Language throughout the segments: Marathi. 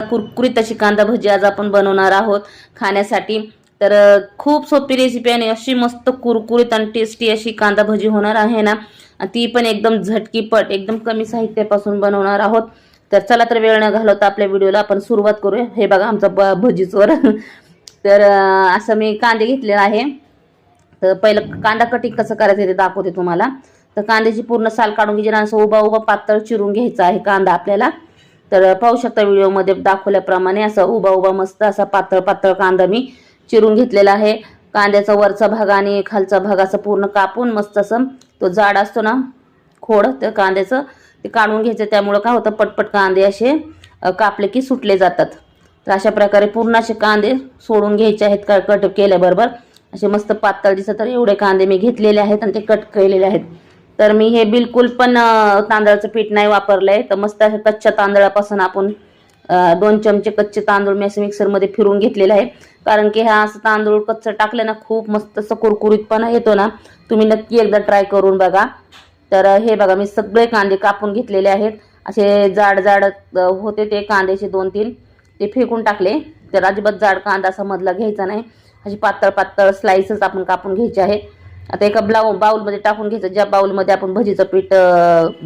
कुरकुरीत अशी कांदा भजी आज आपण बनवणार आहोत खाण्यासाठी. तर खूप सोपी रेसिपी आणि अशी मस्त कुरकुरीत आणि टेस्टी अशी कांदा भजी होणार आहे ना. आणि ती पण एकदम झटकीपट एकदम कमी साहित्यापासून बनवणार आहोत. तर चला तर वेळ न घालवता आपल्या व्हिडिओला आपण सुरुवात करूया. हे बघा आमचा ब भजीचवर. तर असं मी कांदे घेतलेला आहे. तर पहिलं कांदा कटिंग कसं करायचं ते दाखवते तुम्हाला. तर कांद्याची पूर्ण साल काढून घ्यायची आणि असं उभा उभा पातळ चिरून घ्यायचा आहे कांदा आपल्याला. तर पाहू शकता व्हिडिओमध्ये दाखवल्याप्रमाणे असा उभा उभा मस्त असा पातळ पातळ कांदा मी चिरून घेतलेला आहे. कांद्याचा वरचा भाग आणि खालचा भाग असं पूर्ण कापून मस्त असं तो जाड असतो ना खोड त्या कांद्याचं ते काढून घ्यायचं. त्यामुळं काय होतं पटपट कांदे असे कापले की सुटले जातात. तर अशा प्रकारे पूर्ण असे कांदे सोडून घ्यायचे आहेत का कट केल्याबरोबर. असे मस्त पातळ दिसत तर एवढे कांदे मी घेतलेले आहेत आणि ते कट केलेले आहेत. तर मी हे बिलकुल पण तांदळाचं पीठ नाही वापरलंय. तर मस्त अशा कच्च्या तांदळापासून आपण दोन चमचे कच्चे तांदूळ मी असं मिक्सरमध्ये फिरून घेतलेलं आहे. कारण की हा असं तांदूळ कच्चं टाकलं ना खूप मस्त असं कुरकुरीतपणा येतो ना. तुम्ही नक्की एकदा ट्राय करून बघा. तर हे बघा मी सगळे कांदे कापून घेतलेले आहेत. असे जाड जाड होते ते कांद्याचे दोन तीन. ते फेकून टाकले. तर अजिबात जाड कांदा असा मधला घ्यायचा नाही. अशी पातळ पातळ स्लाइसेस आपण कापून घ्यायचे आहे आता एका ब्लाऊ बाऊलमध्ये टाकून घ्यायचं. ज्या बाउलमध्ये आपण भजीचं पीठ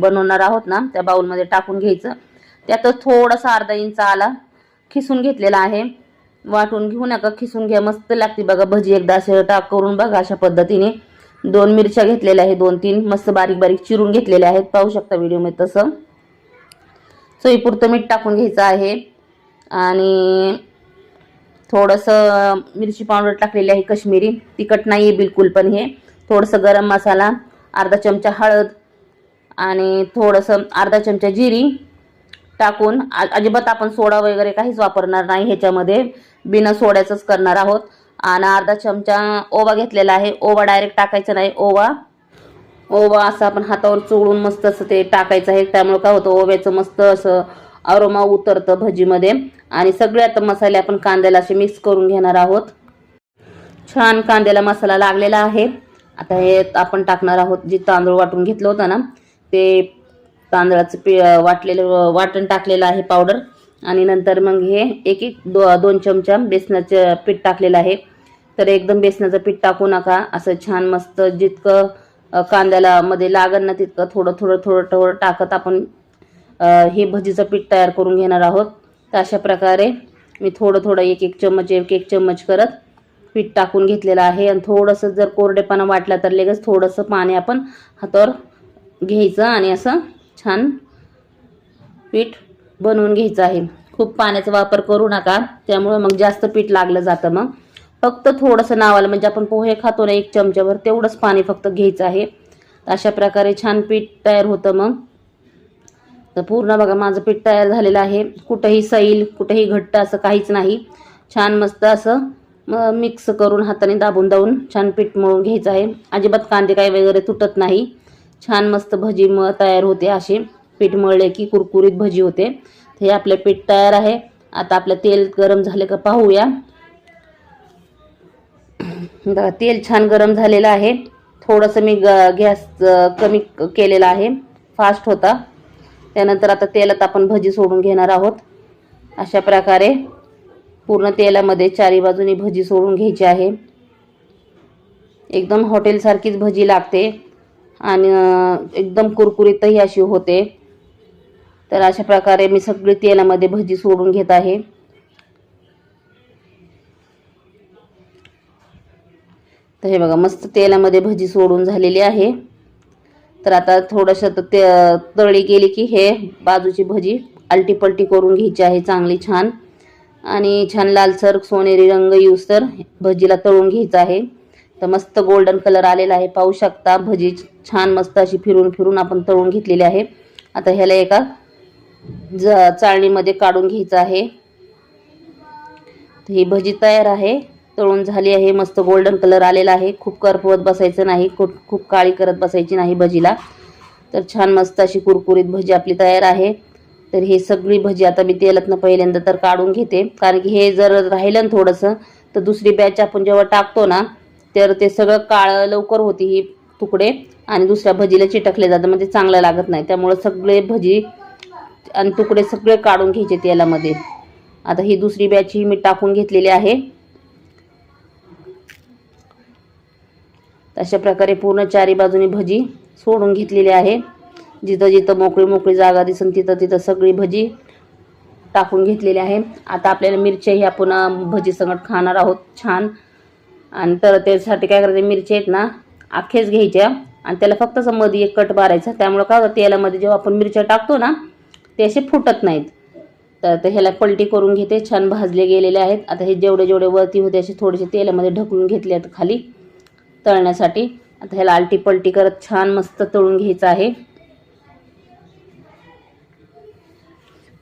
बनवणार आहोत ना त्या बाऊलमध्ये टाकून घ्यायचं. त्यातच थोडासा अर्धा इंच आला खिसून घेतलेला आहे. वाटून घेऊ नका खिसून घ्या. मस्त लागते बघा भजी एकदा असे टाक करून बघा अशा पद्धतीने. दोन मिरच्या घेतलेल्या आहेत दोन तीन. मस्त बारीक बारीक चिरून घेतलेल्या आहेत. पाहू शकता व्हिडिओमध्ये तसं. चवीपुरतं मीठ टाकून घ्यायचं आहे. आणि थोडंसं मिरची पावडर टाकलेली आहे कश्मीरी. तिखट नाही आहे बिलकुल पण हे. थोडंसं गरम मसाला अर्धा चमचा हळद आणि थोडंसं अर्धा चमचा जिरी टाकून अजिबात आपण सोडा वगैरे काहीच वापरणार नाही ह्याच्यामध्ये. बिना सोड्याचंच करणार आहोत. आणि अर्धा चमचा ओवा घेतलेला आहे. ओवा डायरेक्ट टाकायचा नाही. ओवा ओवा असं आपण हातावर चोळून मस्त असं ते टाकायचं आहे. त्यामुळे काय होतं ओव्याचं मस्त असं अरोमा उतरतं भजीमध्ये. आणि सगळ्यात मसाले आपण कांद्याला असे मिक्स करून घेणार आहोत. छान कांद्याला मसाला लागलेला आहे. आता हे आपण टाकणार आहोत जे तांदूळ वाटून घेतलं होतं ना ते तांदळाचं पी वाटलेलं वाटण टाकलेलं आहे पावडर. आणि नंतर मग हे एक एक दो दोन चमचा बेसनाचं पीठ टाकलेलं आहे. तर एकदम बेसनाचं पीठ टाकू नका. असं छान मस्त जितकं कांद्याला मध्ये लागेल ना तितकं थोडं थोडं थोडं थोडं टाकत आपण हे भजीचं पीठ तयार करून घेणार आहोत. तर अशा प्रकारे मी थोडं थोडं एक एक चम्मच एक एक चम्मच करत पीठ टाकून घेतलेलं आहे. आणि थोडंसं जर कोरडेपणा वाटला तर लगेच थोडंसं पाणी आपण हातावर घ्यायचं आणि असं छान पीठ बनवून घ्यायचं आहे. खूप पाण्याचा वापर करू नका. त्यामुळे मग जास्त पीठ लागलं जातं मग. फक्त थोडंसं नावाला म्हणजे आपण पोहे खातो ना एक चमच्याभर तेवढंच पाणी फक्त घ्यायचं आहे. अशा प्रकारे छान पीठ तयार होतं मग. तर पूर्ण बघा माझं पीठ तयार झालेलं आहे. कुठंही सैल कुठंही घट्ट असं काहीच नाही. छान मस्त असं मग मिक्स करून हाताने दाबून दाबून छान पीठ मळून घ्यायचं आहे. अजिबात कांदे काय वगैरे तुटत नाही. छान मस्त भजी म तयार होते असे. पीठ मळले की कुरकुरीत भजी होते. हे आपलं पीठ तयार आहे. आता आपलं तेल गरम झाले का पाहूया. बघा तेल छान गरम झालेलं आहे. थोडंसं मी ग गॅस कमी केलेला आहे. फास्ट होता. त्यानंतर आता तेलात आपण भजी सोडून घेणार आहोत. अशा प्रकारे. पूर्ण तेलामध्ये चारी बाजूनी भजी सोडून घ्यायची आहे. एकदम हॉटेलसारखीच भजी लागते आणि एकदम कुरकुरीतही अशी होते. तर अशा प्रकारे मी सगळी तेलामध्ये भजी सोडून घेत आहे. तर हे बघा मस्त तेलामध्ये भजी सोडून झालेली आहे. तर आता थोडंसं तर ते तळी गेली की हे बाजूची भजी आलटी पलटी करून घ्यायची आहे चांगली छान. आणि छान लालसर सोनेरी रंग यूज तर भजीला तळून घ्यायचं आहे. तर मस्त गोल्डन कलर आलेला आहे पाहू शकता. भजी छान मस्त अशी फिरून फिरून आपण तळून घेतलेली आहे. आता ह्याला एका चाळणीमध्ये काढून घ्यायचं आहे. तर ही भजी तयार आहे. तळून झाली आहे मस्त गोल्डन कलर आलेला आहे. खूप करपवत बसायचं नाही खूप खूप काळी करत बसायची नाही भजीला. तर छान मस्त अशी कुरकुरीत भजी आपली तयार आहे. तर हे सगळी भजी आता मी तेलातनं पहिल्यांदा तर काढून घेते. कारण की हे जर राहिलं ना थोडंसं तर दुसरी बॅच आपण जेव्हा टाकतो ना तर ते सगळं काळं लवकर होती ही तुकडे. आणि दुसऱ्या भजीला चिटकले जातं म्हणजे चांगलं लागत नाही. त्यामुळं सगळे भजी आणि तुकडे सगळे काढून घ्यायचे तेलामध्ये. आता ही दुसरी बॅच ही मी टाकून घेतलेली आहे. अशा प्रकारे पूर्ण चारी बाजूनी भजी सोडून घेतलेली आहे. जिथं जिथं मोकळी मोकळी जागा दिसन तिथं तिथं सगळी भजी टाकून घेतलेली आहे. आता आपल्याला मिरच्याही आपण भजी संगत खाणार आहोत छान. आणि तर त्यासाठी काय करायचं मिरच्या आहेत ना अख्खेच घ्यायच्या. आणि त्याला फक्त असं मध्ये एक कट मारायचा. त्यामुळं काय होतं तेलामध्ये जेव्हा आपण मिरच्या टाकतो ना ते असे फुटत नाहीत. तर ते ह्याला पलटी करून घेते. छान भाजले गेलेले आहेत. आता हे जेवढे जेवढे वरती होते असे थोडेसे तेलामध्ये ढकलून घेतले आहेत खाली तळण्यासाठी. आता ह्याला आलटी पलटी करत छान मस्त तळून घ्यायचं आहे.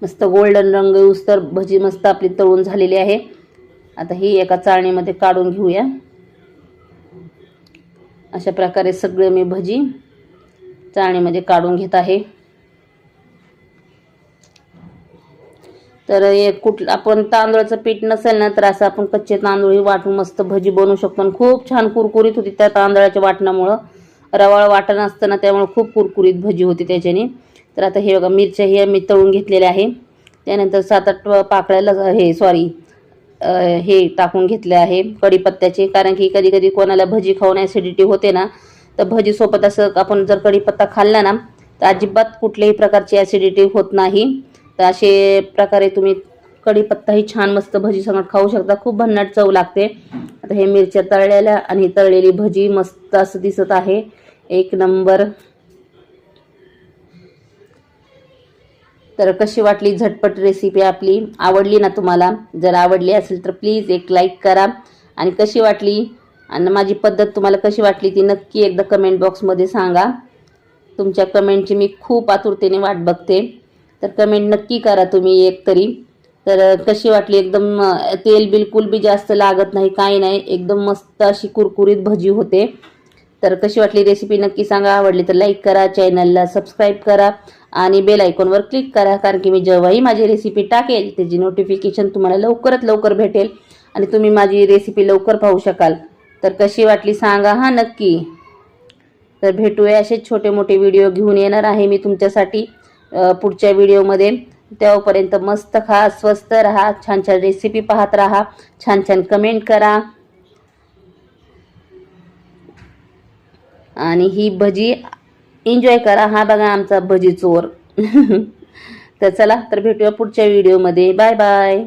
मस्त गोल्डन रंग येऊस तर भजी मस्त आपली तळून झालेली आहे. आता ही एका चाळणीमध्ये काढून घेऊया. अशा प्रकारे सगळे मी भजी चाळणीमध्ये काढून घेत आहे. तर हे कुठ आपण तांदूळाचं पीठ नसेल ना तर असं आपण कच्चे तांदूळ वाटून मस्त भजी बनवू शकतो. आणि खूप छान कुरकुरीत होती त्या तांदळाच्या वाटणामुळं. रवाळ वाटण असतं ना त्यामुळे खूप कुरकुरीत भजी होती त्याच्याने. तर आता हे बघा मिरच्या हे मी तळून घेतलेल्या आहे. त्यानंतर सात आठ पाकळ्याला हे सॉरी हे टाकून घेतले आहे कढीपत्त्याचे. कारण की कधी कधी कोणाला भजी खाऊन ॲसिडिटी होते ना तर भजीसोबत असं आपण जर कढीपत्ता खाल्ला ना तर अजिबात कुठल्याही प्रकारची ॲसिडिटी होत नाही. तर असे प्रकारे तुम्ही कढीपत्ताही छान मस्त भजीसंगत खाऊ शकता. खूप भन्नाट चव लागते. आता हे मिरच्या तळलेल्या आणि तळलेली भजी मस्त असं दिसत आहे. एक नंबर. तर कशी वाटली झटपट रेसिपी आपली? आवडली ना तुम्हाला? जर आवडली असेल तर प्लीज एक लाईक करा. आणि कशी वाटली? आणि माझी पद्धत तुम्हाला कशी वाटली ती नक्की एकदा कमेंट बॉक्समध्ये सांगा. तुमच्या कमेंटची मी खूप आतुरतेने वाट बघते. तर कमेंट नक्की करा तुम्ही एक तरी. तर कशी वाटली? एकदम तेल बिलकुल बी जास्त लागत नाही काही नाही. एकदम मस्त अशी कुरकुरीत भजी होते. तर कशी वाटली रेसिपी नक्की सांगा. आवडली तर लाईक करा चॅनलला सबस्क्राईब करा आणि बेल आयकॉनवर क्लिक करा. कारण की मी जेव्हाही माझी रेसिपी टाकेल त्याची नोटिफिकेशन तुम्हाला लवकरात लवकर भेटेल आणि तुम्ही माझी रेसिपी लवकर पाहू शकाल. तर कशी वाटली सांगा. हा नक्की. तर भेटूया असे छोटे मोठे व्हिडिओ घेऊन. येणार आहे मी तुमच्यासाठी पुढच्या व्हिडिओमध्ये तेव्हापर्यंत मस्त खा स्वस्त राहा छान छान रेसिपी पाहत राहा. छान छान कमेंट करा. आणि ही भजी एन्जॉय करा. हा बघा आमचा भजी चोर. तर चला तर भेटूया पुढच्या व्हिडिओमध्ये बाय बाय